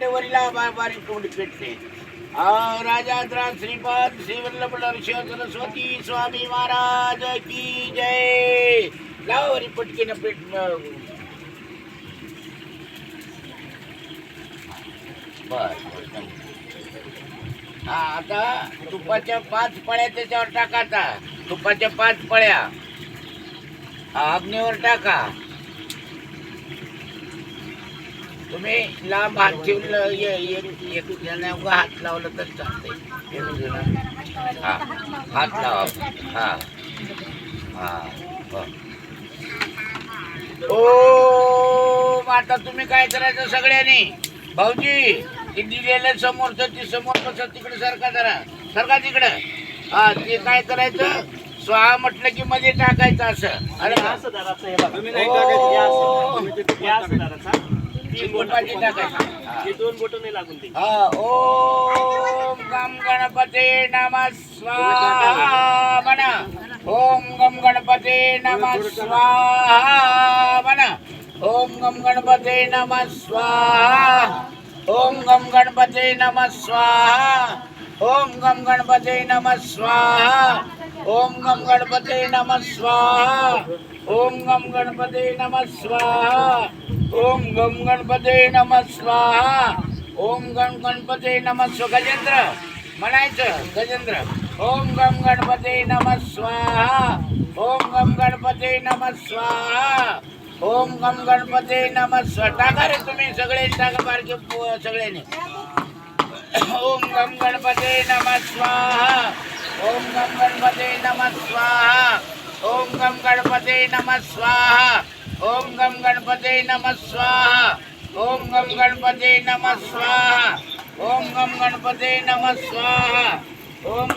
तुकडे वरीला बा- बारीक तुकडे पेटले. राजाद्रा श्रीपाद श्री वल्लभ नरसिंह सरस्वती स्वामी महाराज की जय. लावरी पटकीनं पेट बर हा आता तुपाच्या पाच पळ्या त्याच्यावर टाकाचा तुपाच्या पाच पळ्या. अग्नीवर टाका. तुम्ही लांब हात ठेवलं ये- एक जण हात लावलं तर चालतंय. एक जण हा हात लावा. हा. हा. ओ आता तुम्ही काय करायचं सगळ्यांनी? भाऊजी ते दिलेलं समोरचं ती समोर कसं तिकडे सरका जरा. सरका तिकडं. हा ते काय करायचं? स्वाहा म्हटलं की मध्ये टाकायचं असं. अरे असं धरायचं दोन बोट नाही. लागून ते. हा, ओम गम गणपते नम स्वाहा. म्हणा ओम गम गणपते नम स्वाहा. म्हणा ओम गम गणपते नम स्वाहा. ओम गम गणपते नम स्वाहा. ओम गम गणपते नम स्वाहा. ओम गम गणपते नम स्वाहा. ओम गम गणपते नम स्वाहा. ओम गम गणपते नम स्वाहा. ओम गम गणपते नम स्व गजेंद्र. म्हणायचं गजेंद्र. ओम गम गणपते नम स्वाहा. ओम गम गणपते नम स्वाहा. ओम गम गणपते नम स्व टाका रे तुम्ही सगळे टाका बारके सगळ्यांनी. ओम गम गणपते नम स्वाहा. ओम गम गणपते नम स्वाहा. ओम गम गणपते नम स्वाहा. ओम गम गणपते नम स्वाहा। ओम गम गणपते नम स्वाहा। ओम गम गणपते नम स्वाहा। ओम